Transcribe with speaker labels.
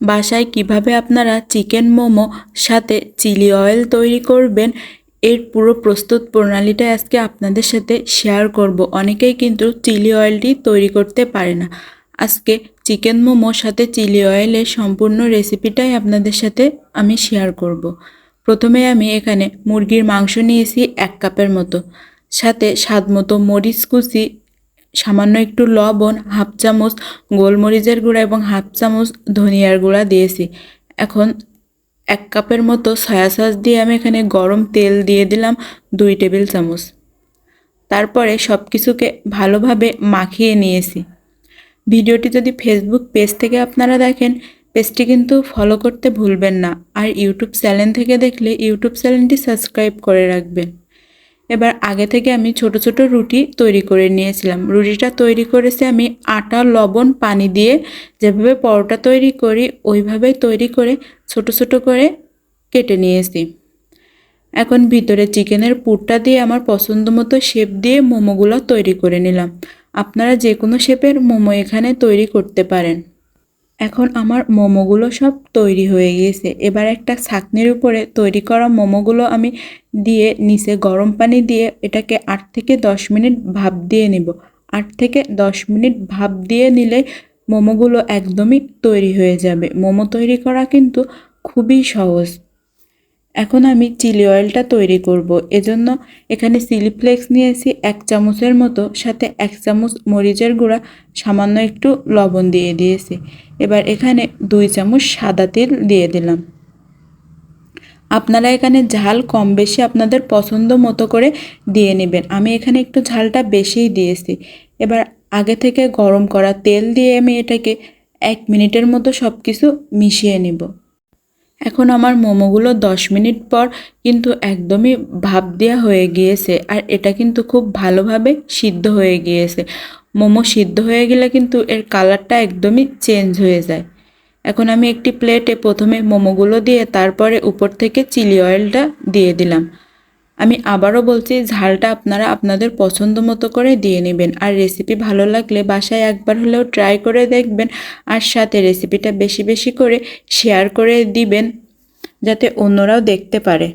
Speaker 1: বাসায় কীভাবে আপনারা চিকেন মোমো সাথে চিলি অয়েল তৈরি করবেন, এর পুরো প্রস্তুত প্রণালীটা আজকে আপনাদের সাথে শেয়ার করব। অনেকেই কিন্তু চিলি অয়েলটি তৈরি করতে পারে না। আজকে চিকেন মোমোর সাথে চিলি অয়েলের সম্পূর্ণ রেসিপিটাই আপনাদের সাথে আমি শেয়ার করব। প্রথমে আমি এখানে মুরগির মাংস নিয়েছি এক কাপের মতো। সাথে স্বাদ মতো মরিচ কুচি সামান্য একটু লবণ, হাফ চামচ গোলমরিচের গুঁড়া এবং হাফ চামচ ধনিয়ার গুঁড়া দিয়েছি। এখন এক কাপের মতো সয়া সস দিয়ে আমি এখানে গরম তেল দিয়ে দিলাম দুই টেবিল চামচ। তারপরে সব কিছুকে ভালোভাবে মাখিয়ে নিয়েছি। ভিডিওটি যদি ফেসবুক পেজ থেকে আপনারা দেখেন, পেজটি কিন্তু ফলো করতে ভুলবেন না। আর ইউটিউব চ্যানেল থেকে দেখলে ইউটিউব চ্যানেলটি সাবস্ক্রাইব করে রাখবেন। এবার আগে থেকে আমি ছোট ছোট রুটি তৈরি করে নিয়েছিলাম। রুটিটা তৈরি করেছি আমি আটা, লবণ, পানি দিয়ে। যেভাবে পরোটা তৈরি করি, ওইভাবেই তৈরি করে ছোট ছোট করে কেটে নিয়েছি। এখন ভিতরে চিকেনের পুরটা দিয়ে আমার পছন্দ মতো শেপ দিয়ে মোমোগুলো তৈরি করে নিলাম। আপনারা যে কোনো শেপের মোমো এখানে তৈরি করতে পারেন। এখন আমার মোমোগুলো সব তৈরি হয়ে গিয়েছে। এবার একটা ছাকনির উপরে তৈরি করা মোমোগুলো আমি দিয়ে নিচে গরম পানি দিয়ে এটাকে আট থেকে দশ মিনিট ভাপ দিয়ে নেব। আট থেকে দশ মিনিট ভাপ দিয়ে নিলে মোমোগুলো একদমই তৈরি হয়ে যাবে। মোমো তৈরি করা কিন্তু খুবই সহজ। এখন আমি চিলি অয়েলটা তৈরি করব। এজন্য এখানে চিলি ফ্লেক্স নিয়েছি, এক চামচের মতো, সাথে এক চামচ মরিচের গুঁড়া, সামান্য একটু লবণ দিয়ে দিয়েছি। এবার এখানে দুই চামচ সাদা তেল দিয়ে দিলাম। আপনারা এখানে ঝাল কম বেশি আপনাদের পছন্দ মতো করে দিয়ে নেবেন। আমি এখানে একটু ঝালটা বেশিই দিয়েছি। এবার আগে থেকে গরম করা তেল দিয়ে আমি এটাকে এক মিনিটের মতো সব কিছু মিশিয়ে নিব। এখন আমার মোমোগুলো দশ মিনিট পর কিন্তু একদমই ভাপ দেওয়া হয়ে গিয়েছে আর এটা কিন্তু খুব ভালোভাবে সিদ্ধ হয়ে গিয়েছে। মোমো সিদ্ধ হয়ে গেলে কিন্তু এর কালারটা একদমই চেঞ্জ হয়ে যায়। এখন আমি একটি প্লেটে প্রথমে মোমোগুলো দিয়ে তারপরে উপর থেকে চিলি অয়েলটা দিয়ে দিলাম। আমি আবারও বলছি, ঝালটা আপনারা আপনাদের পছন্দ মতো করে দিয়ে নেবেন। আর রেসিপি ভালো লাগলে বাসায় একবার হলেও ট্রাই করে দেখবেন। আর সাথে রেসিপিটা বেশি বেশি করে শেয়ার করে দিবেন, যাতে অন্যরাও দেখতে পারে।